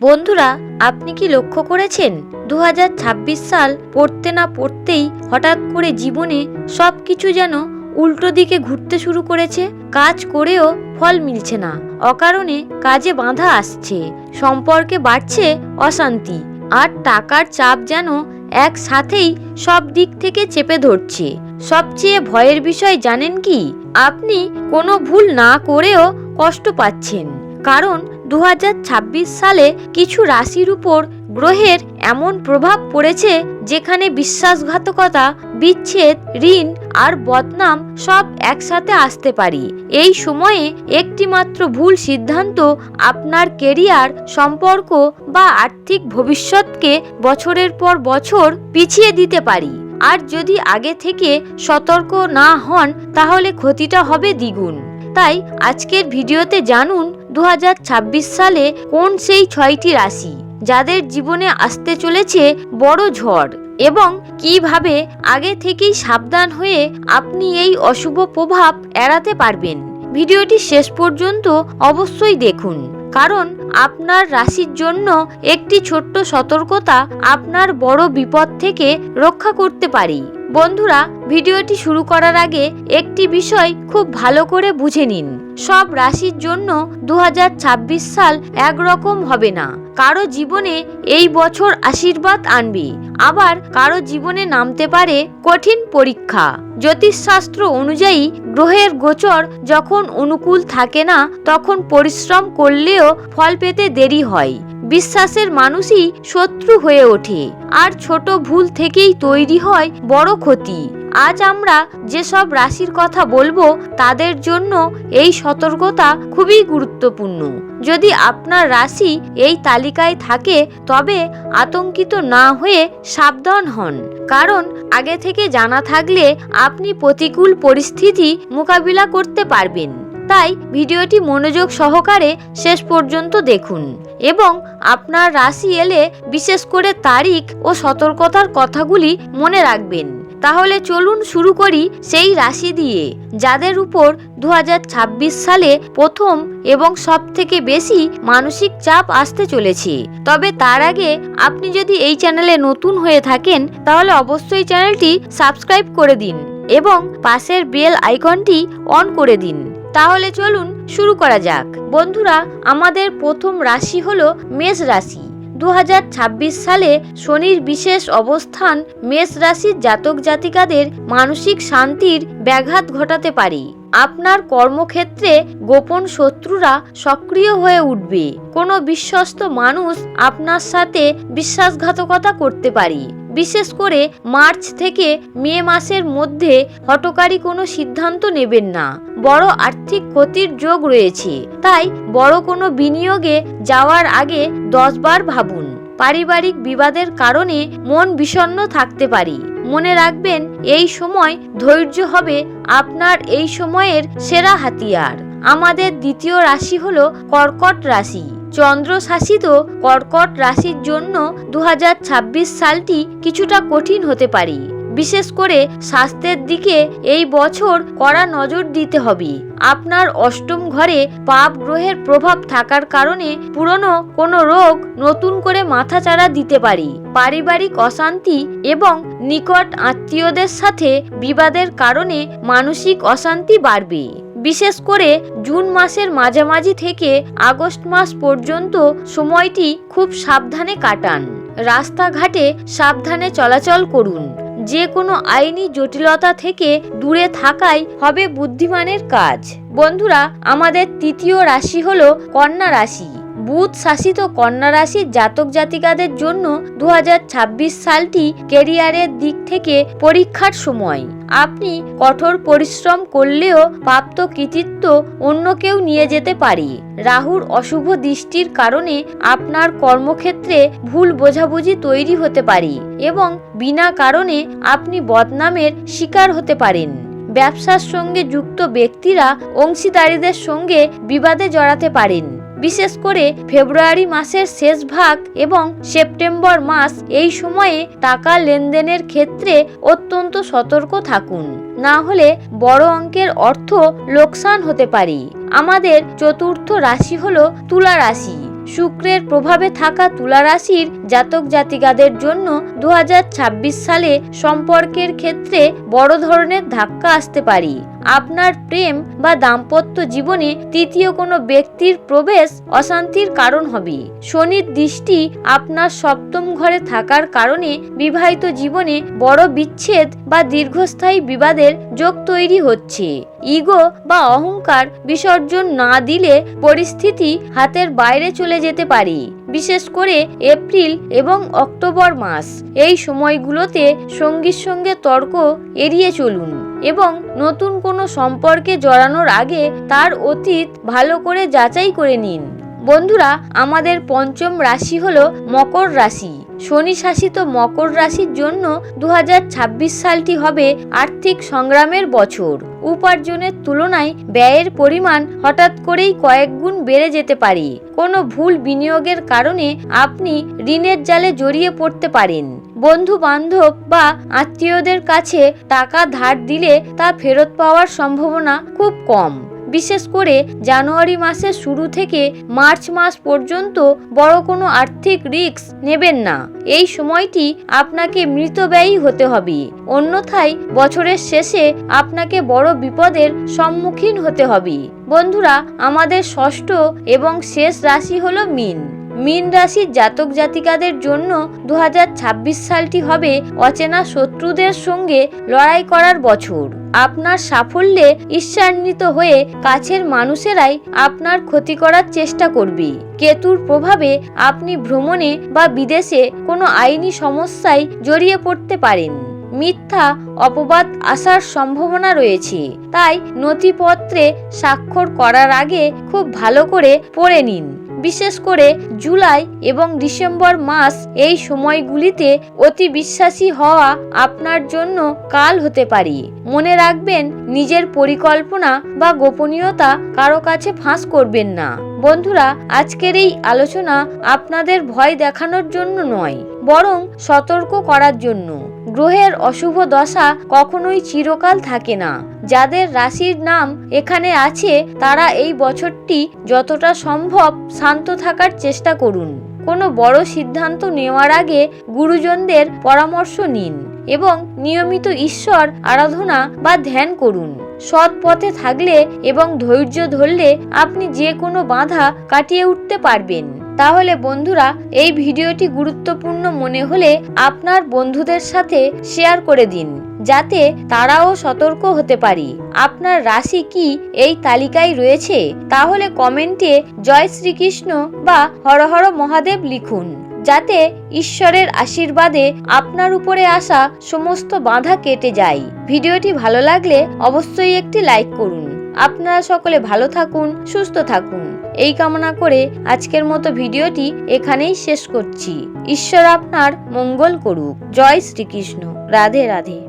বন্ধুরা, আপনি কি লক্ষ্য করেছেন? দু হাজার ছাব্বিশ সাল পড়তে না পড়তেই হঠাৎ করে জীবনে সব কিছু যেন উল্টো দিকে ঘুরতে শুরু করেছে? কাজ করেও ফল মিলছে না। অকারণে কাজে বাধা আসছে। সম্পর্কে বাড়ছে অশান্তি। আর টাকার চাপ যেন একসাথেই সব দিক থেকে চেপে ধরছে। সবচেয়ে ভয়ের বিষয় জানেন কি? আপনি কোনো ভুল না করেও কষ্ট পাচ্ছেন। কারণ দু হাজার ছাব্বিশ সালে কিছু রাশির উপর গ্রহের এমন প্রভাব পড়েছে যেখানে বিশ্বাসঘাতকতা, বিচ্ছেদ, ঋণ আর বদনাম সব একসাথে আসতে পারি। এই সময়ে একটি মাত্র ভুল সিদ্ধান্ত আপনার কেরিয়ার, সম্পর্ক বা আর্থিক ভবিষ্যৎকে বছরের পর বছর পিছিয়ে দিতে পারি। আর যদি আগে থেকে সতর্ক না হন, তাহলে ক্ষতিটা হবে দ্বিগুণ। তাই আজকের ভিডিওতে জানুন দু হাজার ছাব্বিশ সালে কোন সেই ছয়টি রাশি যাদের জীবনে আসতে চলেছে বড় ঝড় এবং কীভাবে আগে থেকেই সাবধান হয়ে আপনি এই অশুভ প্রভাব এড়াতে পারবেন? ভিডিওটি শেষ পর্যন্ত অবশ্যই দেখুন, কারণ আপনার রাশির জন্য একটি ছোট্ট সতর্কতা আপনার বড় বিপদ থেকে রক্ষা করতে পারি। বন্ধুরা, ভিডিওটি শুরু করার আগে একটি বিষয় খুব ভালো করে বুঝে নিন। সব রাশির জন্য দু হাজার ছাব্বিশ সাল একরকম হবে না। কারও জীবনে এই বছর আশীর্বাদ আনবে। আবার কারও জীবনে নামতে পারে কঠিন পরীক্ষা। জ্যোতিষশাস্ত্র অনুযায়ী গ্রহের গোচর যখন অনুকূল থাকে না, তখন পরিশ্রম করলেও ফল পেতে দেরি হয়। বিশ্বাসের মানুষই শত্রু হয়ে ওঠে। আর ছোট ভুল থেকেই তৈরি হয় বড় ক্ষতি। আজ আমরা যেসব রাশির কথা বলব, তাদের জন্য এই সতর্কতা খুবই গুরুত্বপূর্ণ। যদি আপনার রাশি এই তালিকায় থাকে, তবে আতঙ্কিত না হয়ে সাবধান হন। কারণ আগে থেকে জানা থাকলে আপনি প্রতিকূল পরিস্থিতি মোকাবিলা করতে পারবেন। তাই ভিডিওটি মনোযোগ সহকারে শেষ পর্যন্ত দেখুন এবং আপনার রাশি এলে বিশেষ করে তারিখ ও সতর্কতার কথাগুলি মনে রাখবেন। তাহলে চলুন শুরু করি সেই রাশি দিয়ে, যাদের উপর দু হাজার ছাব্বিশ সালে প্রথম এবং সব থেকে বেশি মানসিক চাপ আসতে চলেছে। তবে তার আগে আপনি যদি এই চ্যানেলে নতুন হয়ে থাকেন, তাহলে অবশ্যই চ্যানেলটি সাবস্ক্রাইব করে দিন এবং পাশের বেল আইকনটি অন করে দিন। তাহলে চলুন শুরু করা যাক। বন্ধুরা, আমাদের প্রথম রাশি হলো মেষ রাশি। দু হাজার ছাব্বিশ সালে শনির বিশেষ অবস্থান মেষ রাশির জাতক জাতিকাদের মানসিক শান্তির ব্যাঘাত ঘটাতে পারে। আপনার কর্মক্ষেত্রে গোপন শত্রুরা সক্রিয় হয়ে উঠবে। কোনো বিশ্বস্ত মানুষ আপনার সাথে বিশ্বাসঘাতকতা করতে পারে। বিশেষ করে মার্চ থেকে মে মাসের মধ্যে হটকারী কোনো সিদ্ধান্ত নেবেন না। বড় আর্থিক ক্ষতির যোগ রয়েছে। তাই বড় কোনো বিনিয়োগে যাওয়ার আগে দশবার ভাবুন। পারিবারিক বিবাদের কারণে মন বিষণ্ণ থাকতে পারি। মনে রাখবেন, এই সময় ধৈর্য হবে আপনার এই সময়ের সেরা হাতিয়ার। আমাদের দ্বিতীয় রাশি হলো কর্কট রাশি। চন্দ্র শাসিত কর্কট রাশির জন্য দু হাজার ছাব্বিশ সালটি কিছুটা কঠিন হতে পারে। বিশেষ করে স্বাস্থ্যের দিকে এই বছর কড়া নজর দিতে হবে। আপনার অষ্টম ঘরে পাপ গ্রহের প্রভাব থাকার কারণে পুরনো কোনো রোগ নতুন করে মাথাচাড়া দিতে পারি। পারিবারিক অশান্তি এবং নিকট আত্মীয়দের সাথে বিবাদের কারণে মানসিক অশান্তি বাড়বে। বিশেষ করে জুন মাসের মাঝামাঝি থেকে আগস্ট মাস পর্যন্ত সময়টি খুব সাবধানে কাটান। রাস্তাঘাটে সাবধানে চলাচল করুন। যে কোনো আইনি জটিলতা থেকে দূরে থাকাই হবে বুদ্ধিমানের কাজ। বন্ধুরা, আমাদের তৃতীয় রাশি হলো কন্যা রাশি। বুধ শাসিত কন্যা রাশির জাতক জাতিকাদের জন্য দু হাজার ছাব্বিশ সালটি কেরিয়ারের দিক থেকে পরীক্ষার সময়। আপনি কঠোর পরিশ্রম করলেও প্রাপ্ত কৃতিত্ব অন্য কেউ নিয়ে যেতে পারে। রাহুর অশুভ দৃষ্টির কারণে আপনার কর্মক্ষেত্রে ভুল বোঝাবুঝি তৈরি হতে পারে এবং বিনা কারণে আপনি বদনামের শিকার হতে পারেন। ব্যবসার সঙ্গে যুক্ত ব্যক্তিরা অংশীদারীদের সঙ্গে বিবাদে জড়াতে পারেন। বিশেষ করে ফেব্রুয়ারি মাসের শেষ ভাগ এবং সেপ্টেম্বর মাস এই সময়ে টাকা লেনদেনের ক্ষেত্রে অত্যন্ত সতর্ক থাকুন। না হলে বড় অঙ্কের অর্থ লোকসান হতে পারে। আমাদের চতুর্থ রাশি হল তুলা রাশি। শুক্রের প্রভাবে থাকা তুলা রাশির জাতক জাতিকাদের জন্য দু হাজার ছাব্বিশ সালে সম্পর্কের ক্ষেত্রে বড় ধরনের ধাক্কা আসতে পারে। আপনার প্রেম বা দাম্পত্য জীবনে তৃতীয় কোনো ব্যক্তির প্রবেশ অশান্তির কারণ হবে। শনির দৃষ্টি আপনার সপ্তম ঘরে থাকার কারণে বিবাহিত জীবনে বড় বিচ্ছেদ বা দীর্ঘস্থায়ী বিবাদের যোগ তৈরি হচ্ছে। ইগো বা অহংকার বিসর্জন না দিলে পরিস্থিতি হাতের বাইরে চলে যেতে পারে। বিশেষ করে এপ্রিল এবং অক্টোবর মাস। এই সময়গুলোতে সঙ্গীর সঙ্গে তর্ক এড়িয়ে চলুন। এবং নতুন কোনো সম্পর্কে জড়ানোর আগে তার অতীত ভালো করে যাচাই করে নিন। বন্ধুরা, আমাদের পঞ্চম রাশি হলো মকর রাশি। শনি শাসিত মকর রাশির জন্য দু হাজার ছাব্বিশ সালটি হবে আর্থিক সংগ্রামের বছর। উপার্জনের তুলনায় ব্যয়ের পরিমাণ হঠাৎ করেই কয়েক গুণ বেড়ে যেতে পারে। কোনো ভুল বিনিয়োগের কারণে আপনি ঋণের জালে জড়িয়ে পড়তে পারেন। বন্ধু বান্ধব বা আত্মীয়দের কাছে টাকা ধার দিলে তা ফেরত পাওয়ার সম্ভাবনা খুব কম। বিশেষ করে জানুয়ারি মাসের শুরু থেকে মার্চ মাস পর্যন্ত বড় কোনো আর্থিক রিস্ক নেবেন না। এই সময়টি আপনাকে মৃত মৃতব্যয়ী হতে হবে। অন্যথায় বছরের শেষে আপনাকে বড় বিপদের সম্মুখীন হতে হবে। বন্ধুরা, আমাদের ষষ্ঠ এবং শেষ রাশি হলো মিন। মিন রাশির জাতক জাতিকাদের জন্য দু হাজার ছাব্বিশ সালটি হবে অচেনা শত্রুদের সঙ্গে লড়াই করার বছর। আপনার সাফল্যে ঈর্ষান্বিত হয়ে কাছের মানুষেরাই আপনার ক্ষতি করার চেষ্টা করবে। কেতুর প্রভাবে আপনি ভ্রমণে বা বিদেশে কোনো আইনি সমস্যায় জড়িয়ে পড়তে পারেন। মিথ্যা অপবাদ আসার সম্ভাবনা রয়েছে। তাই নথিপত্রে স্বাক্ষর করার আগে খুব ভালো করে পড়ে নিন। বিশেষ করে জুলাই এবং ডিসেম্বর মাস এই সময়গুলিতে অতি বিশ্বাসী হওয়া আপনার জন্য কাল হতে পারে। মনে রাখবেন, নিজের পরিকল্পনা বা গোপনীয়তা কারও কাছে ফাঁস করবেন না। বন্ধুরা, আজকের এই আলোচনা আপনাদের ভয় দেখানোর জন্য নয়, বরং সতর্ক করার জন্য। গ্রহের অশুভ দশা কখনোই চিরকাল থাকে না। যাদের রাশির নাম এখানে আছে, তারা এই বছরটি যতটা সম্ভব শান্ত থাকার চেষ্টা করুন। কোনো বড় সিদ্ধান্ত নেওয়ার আগে গুরুজনদের পরামর্শ নিন এবং নিয়মিত ঈশ্বর আরাধনা বা ধ্যান করুন। সৎ পথে থাকলে এবং ধৈর্য ধরলে আপনি যে কোনো বাধা কাটিয়ে উঠতে পারবেন। তাহলে বন্ধুরা, এই ভিডিওটি গুরুত্বপূর্ণ মনে হলে আপনার বন্ধুদের সাথে শেয়ার করে দিন, যাতে তারাও সতর্ক হতে পারি। আপনার রাশি কি এই তালিকায় রয়েছে? তাহলে কমেন্টে জয় শ্রীকৃষ্ণ বা হর হর মহাদেব লিখুন, যাতে ঈশ্বরের আশীর্বাদে আপনার উপরে আসা সমস্ত বাধা কেটে যায়। ভিডিওটি ভালো লাগলে অবশ্যই একটি লাইক করুন। আপনারা সকলে ভালো থাকুন, সুস্থ থাকুন। এই কামনা করে আজকের মতো ভিডিওটি এখানেই শেষ করছি। ঈশ্বর আপনার মঙ্গল করুক। জয় শ্রীকৃষ্ণ। রাধে রাধে।